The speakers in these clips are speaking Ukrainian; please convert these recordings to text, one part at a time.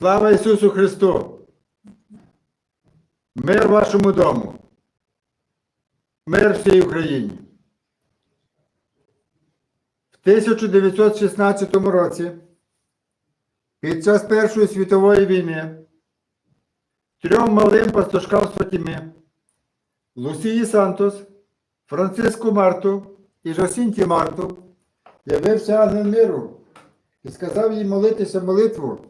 Слава Ісусу Христу! Мир вашому дому! Мир всій Україні! В 1916 році під час Першої світової війни трьом малим пастушкам з Лусії Сантос, Франциску Марту і Жосінті Марту явився ангел миру і сказав їй молитися молитву,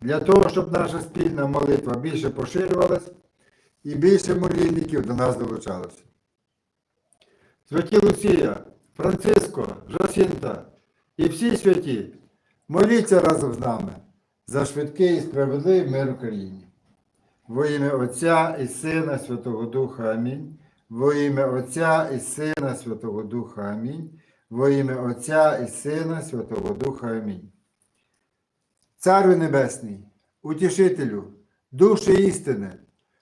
для того, щоб наша спільна молитва більше поширювалась і більше молільників до нас долучалося. Святі Лусія, Франциско, Жосінта і всі святі, моліться разом з нами за швидкий і справедливий мир в. Во ім'я Отця і Сина Святого Духа Амінь. Во ім'я Отця і Сина Святого Духа Амінь. Во ім'я Отця і Сина Святого Духа Амінь. Царю Небесний, утішителю, душі істини,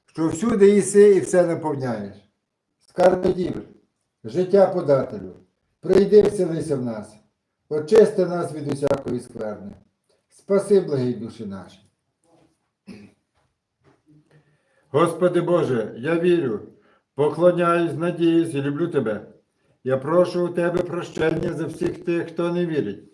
що всюди єси і все наповняєш. Скарби дів, життя подателю, прийди вселися в нас, очисти нас від усякої скверни. Спаси благі душі наші. Господи Боже, я вірю, поклоняюсь, надіюсь і люблю Тебе. Я прошу у Тебе прощення за всіх тих, хто не вірить,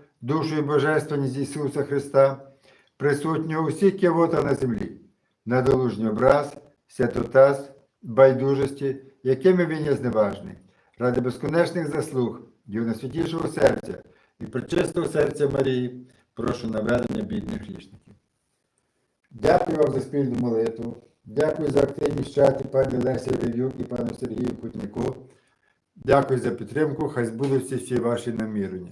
душу і божественність Ісуса Христа, присутнього у всіх кивота на землі, недолужній образ, святотаз, байдужості, якими він є зневажний, ради безконечних заслуг, Його найсвятішого серця і причистого серця Марії, прошу наведення бідних грішників. Дякую вам за спільну молитву. Дякую за активність чаті пані Лесі Ревюк і пану Сергію Кутніку. Дякую за підтримку. Хай збудуться всі ваші намірення.